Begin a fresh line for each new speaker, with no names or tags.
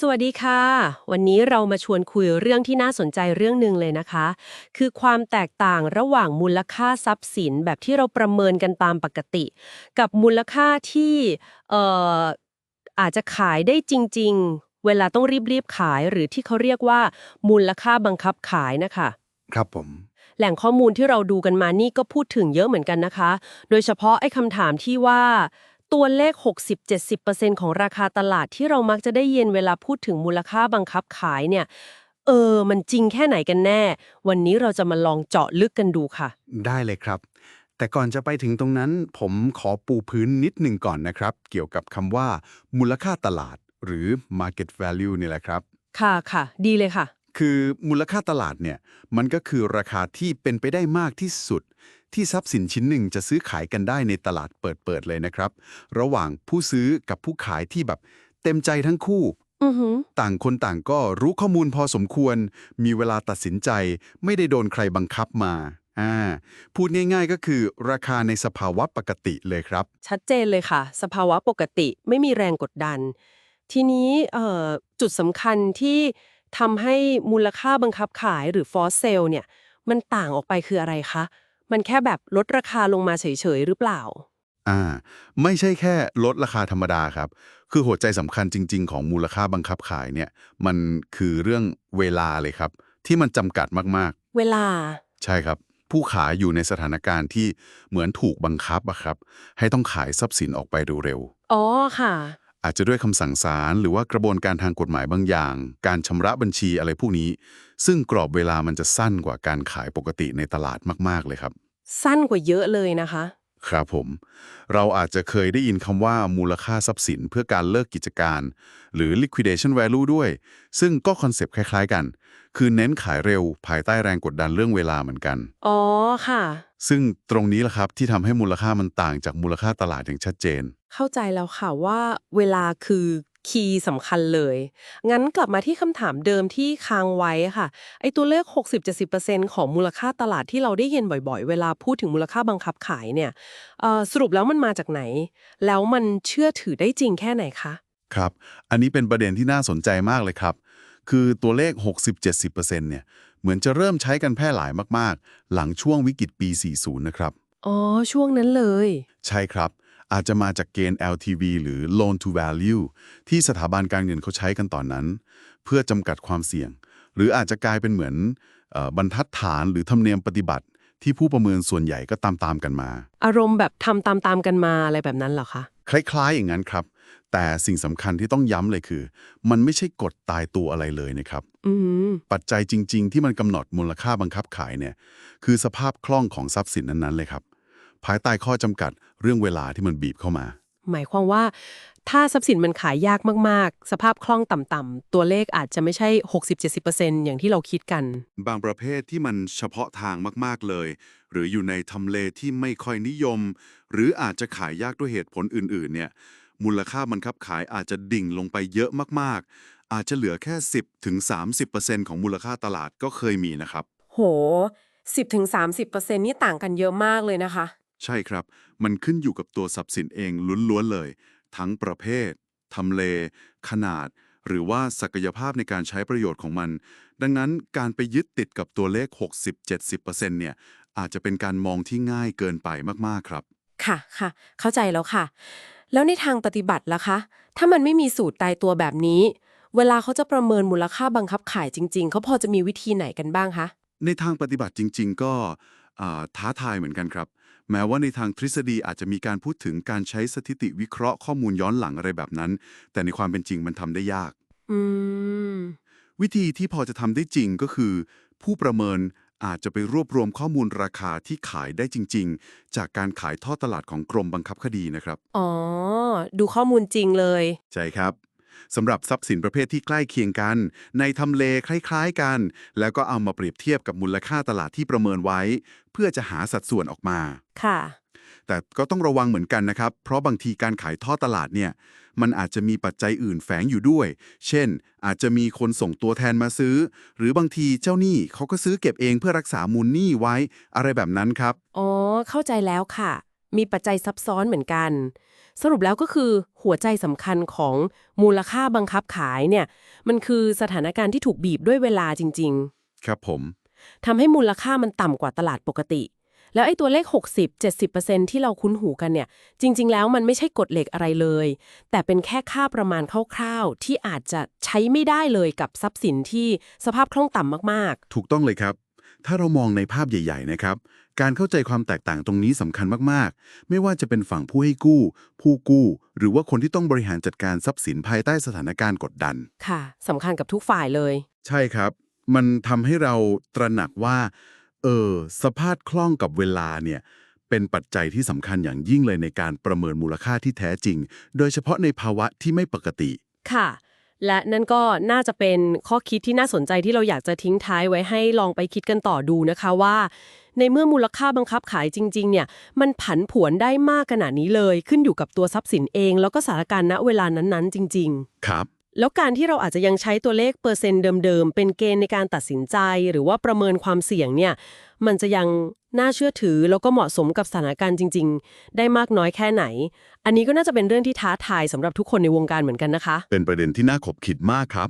สวัสดีค่ะ วันนี้เรามาชวนคุยเรื่องที่น่าสนใจเรื่องหนึ่งเลยนะคะ คือความแตกต่างระหว่างมูลค่าทรัพย์สินแบบที่เราประเมินกันตามปกติ กับมูลค่าที่เอ่ออาจจะขายได้จริง ๆ เวลาต้องรีบๆขายหรือที่เขาเรียกว่า มูลค่าบังคับขายนะคะ
ครับผม
แหล่งข้อมูลที่เราดูกันมานี่ก็พูดถึงเยอะเหมือนกันนะคะ โดยเฉพาะไอ้คำถามที่ว่า ตัวเลข 60-70%ของราคาตลาดที่เรามักจะได้ยินเวลาพูดถึงมูลค่าบังคับขายเนี่ย เออ มันจริงแค่ไหนกันแน่ วันนี้เราจะมาลองเจาะลึกกันดูค่ะ
ได้เลยครับ แต่ก่อนจะไปถึงตรงนั้น ผมขอปูพื้นนิดหนึ่งก่อนนะครับ เกี่ยวกับคำว่า มูลค่าตลาด หรือ market value นี่แหละครับ
ค่ะค่ะ ดีเลยค่ะ
คือมูลค่าตลาดเนี่ย มันก็คือราคาที่เป็นไปได้มากที่สุด ที่ทรัพย์สินชิ้นหนึ่งจะซื้อขายกันได้ในตลาดเปิดๆเลยนะครับ ระหว่างผู้ซื้อกับผู้ขายที่แบบเต็มใจทั้งคู่
อือหือ
ต่างคนต่างก็รู้ข้อมูลพอสมควร มีเวลาตัดสินใจ ไม่ได้โดนใครบังคับมาอ่าพูดง่ายๆก็คือราคาในสภาวะปกติเลยครับ
ชัดเจนเลยค่ะ สภาวะปกติไม่มีแรงกดดัน ทีนี้เอ่อจุดสำคัญที่ทำให้มูลค่าบังคับขายหรือ for sale เนี่ย มันต่างออกไปคืออะไรคะ มันแค่แบบลดราคาลงมาเฉยๆหรือเปล่า
อ่า ไม่ใช่แค่ลดราคาธรรมดาครับ คือหัวใจสำคัญจริง ๆ ของมูลค่าบังคับขายเนี่ย มันคือเรื่องเวลาเลยครับ ที่มันจำกัดมาก
เวลา
ๆใช่ครับ ผู้ขายอยู่ในสถานการณ์ที่เหมือนถูกบังคับอะครับ ให้ต้องขายทรัพย์สินออกไปเร็วๆ
อ๋อค่ะ
อาจจะด้วยคำสั่งศาลหรือว่ากระบวนการทางกฎหมายบางอย่าง การชำระบัญชีอะไรพวกนี้ ซึ่งกรอบเวลามันจะสั้นกว่าการขายปกติในตลาดมาก ๆ เลยครับ
สั้นกว่าเยอะเลยนะคะ
ครับผม เราอาจจะเคยได้ยินคำว่ามูลค่าทรัพย์สินเพื่อการเลิกกิจการ หรือ liquidation value ด้วย ซึ่งก็คอนเซปต์คล้าย ๆ กัน คือเน้นขายเร็วภายใต้แรงกดดันเรื่องเวลาเหมือนกัน
อ๋อค่ะ
ซึ่งตรงนี้แหละครับที่ทำให้มูลค่ามันต่างจากมูลค่าตลาดอย่างชัดเจน
เข้าใจแล้วค่ะว่าเวลาคือคีย์สำคัญเลย งั้นกลับมาที่คำถามเดิมที่ค้างไว้ค่ะไอ้ตัวเลข 60-70%ของมูลค่าตลาดที่เราได้ยินบ่อยๆ เวลาพูดถึงมูลค่าบังคับขายเนี่ยเอ่อสรุปแล้วมันมาจากไหน แล้วมันเชื่อถือได้จริงแค่ไหนคะ
ครับ อันนี้เป็นประเด็นที่น่าสนใจมากเลยครับ คือตัวเลข 60-70%เนี่ยเหมือนจะเริ่มใช้กันแพร่หลายมากๆ หลังช่วงวิกฤตปี 40 นะครับ
อ๋อ ช่วงนั้นเลย
ใช่ครับ อาจจะมาจากเกณฑ์ LTV หรือ Loan to Value ที่สถาบันการเงินเขาใช้กันตอนนั้น เพื่อจำกัดความเสี่ยง หรืออาจจะกลายเป็นเหมือนเออบรรทัดฐานหรือธรรมเนียมปฏิบัติ ที่ผู้ประเมินส่วนใหญ่ก็ตามๆกันมา
อารมณ์แบบทำตามๆกันมาอะไรแบบนั้นเหรอคะ
คล้ายๆอย่างนั้นครับ แต่สิ่งสำคัญที่ต้องย้ำเลยคือ มันไม่ใช่กฎตายตัวอะไรเลยนะครับ
อืม
ปัจจัยจริง ๆ ที่มันกำหนดมูลค่าบังคับขายเนี่ย คือสภาพคล่องของทรัพย์สินนั้นๆเลยครับ ภายใต้ข้อจำกัดเรื่องเวลาที่มันบีบเข้ามา
หมายความว่า ถ้าทรัพย์สินมันขายยากมาก ๆ สภาพคล่องต่ำๆตัวเลขอาจจะไม่ใช่ 60-70%อย่างที่เราคิดกัน
บางประเภทที่มันเฉพาะทางมากๆเลย หรืออยู่ในทำเลที่ไม่ค่อยนิยม หรืออาจจะขายยากด้วยเหตุผลอื่น ๆ เนี่ย มูลค่าบังคับขายอาจจะดิ่งลงไปเยอะมาก ๆ อาจจะเหลือแค่ 10ถึง30%ของมูลค่าตลาดก็เคยมีนะครับ
โห 10-30%นี่ต่างกันเยอะมากเลยนะคะ
ใช่ครับ มันขึ้นอยู่กับตัวทรัพย์สินเองล้วนๆเลย ทั้งประเภททำเล ขนาด หรือว่าศักยภาพในการใช้ประโยชน์ของมัน ดังนั้นการไปยึดติดกับตัวเลข 60-70%เนี่ยอาจจะเป็นการมองที่ง่ายเกินไปมากๆครับ
ค่ะค่ะ เข้าใจแล้วค่ะ แล้วในทางปฏิบัติล่ะคะ ถ้ามันไม่มีสูตรตายตัวแบบนี้ เวลาเขาจะประเมินมูลค่าบังคับขายจริง ๆ เขาพอจะมีวิธีไหนกันบ้างคะ
ในทางปฏิบัติจริง ๆ ก็อ่า ท้าทายเหมือนกันครับ แม้ว่าในทางทฤษฎีอาจจะมีการพูดถึงการใช้สถิติวิเคราะห์ข้อมูลย้อนหลังอะไรแบบนั้น แต่ในความเป็นจริงมันทำได้ยาก
อืม
วิธีที่พอจะทำได้จริงก็คือ ผู้ประเมินอาจจะไปรวบรวมข้อมูลราคาที่ขายได้จริง ๆ จากการขายทอดตลาดของกรมบังคับคดีนะครับ
อ๋อ ดูข้อมูลจริงเลย
ใช่ครับ สำหรับทรัพย์สินประเภทที่ใกล้เคียงกัน ในทำเลคล้ายๆกัน แล้วก็เอามาเปรียบเทียบกับมูลค่าตลาดที่ประเมินไว้ เพื่อจะหาสัดส่วนออกมา
ค่ะ
แต่ก็ต้องระวังเหมือนกันนะครับ เพราะบางทีการขายทอดตลาดเนี่ยมันอาจจะมีปัจจัยอื่นแฝงอยู่ด้วย เช่น อาจจะมีคนส่งตัวแทนมาซื้อ หรือบางทีเจ้าหนี้เขาก็ซื้อเก็บเองเพื่อรักษามูลหนี้ไว้อะไรแบบนั้นครับ
อ๋อ เข้าใจแล้วค่ะ มีปัจจัยซับซ้อนเหมือนกัน สรุปแล้วก็คือหัวใจสำคัญของมูลค่าบังคับขายเนี่ย มันคือสถานการณ์ที่ถูกบีบด้วยเวลาจริง
ครับผม
ๆทำให้มูลค่ามันต่ำกว่าตลาดปกติ แล้วไอ้ตัวเลข 60-70%ที่เราคุ้นหูกันเนี่ย จริง ๆ แล้วมันไม่ใช่กฎเหล็กอะไรเลย แต่เป็นแค่ค่าประมาณคร่าวๆที่อาจจะใช้ไม่ได้เลยกับทรัพย์สินที่สภาพคล่องต่ำมาก
ถูกต้องเลยครับ ถ้าเรามองในภาพใหญ่ ๆ นะครับ การเข้าใจความแตกต่างตรงนี้สำคัญมากๆ ไม่ว่าจะเป็นฝั่งผู้ให้กู้ ผู้กู้ หรือว่าคนที่ต้องบริหารจัดการทรัพย์สินภายใต้สถานการณ์กดดัน
ๆค่ะสำคัญกับทุกฝ่ายเลย
ใช่ครับ มันทำให้เราตระหนักว่า เออ สภาพคล่องกับเวลาเนี่ย เป็นปัจจัยที่สำคัญอย่างยิ่งเลยในการประเมินมูลค่าที่แท้จริง โดยเฉพาะในภาวะที่ไม่ปกติ
ค่ะ และนั่นก็น่าจะเป็นข้อคิดที่น่าสนใจที่เราอยากจะทิ้งท้ายไว้ให้ลองไปคิดกันต่อดูนะคะว่า ในเมื่อมูลค่าบังคับขายจริง ๆ เนี่ย มันผันผวนได้มากขนาดนี้เลย ขึ้นอยู่กับตัวทรัพย์สินเอง แล้วก็สถานการณ์ณเวลานั้นๆ จริง ๆ
ครับ
แล้วการที่เราอาจจะยังใช้ตัวเลขเปอร์เซ็นต์เดิม ๆ เป็นเกณฑ์ในการตัดสินใจ หรือว่าประเมินความเสี่ยงเนี่ย มันจะยังน่าเชื่อถือ แล้วก็เหมาะสมกับสถานการณ์จริง ๆ ได้มากน้อยแค่ไหน อันนี้ก็น่าจะเป็นเรื่องที่ท้าทายสำหรับทุกคนในวงการเหมือนกันนะคะ
เป็นประเด็นที่น่าขบคิดมากครับ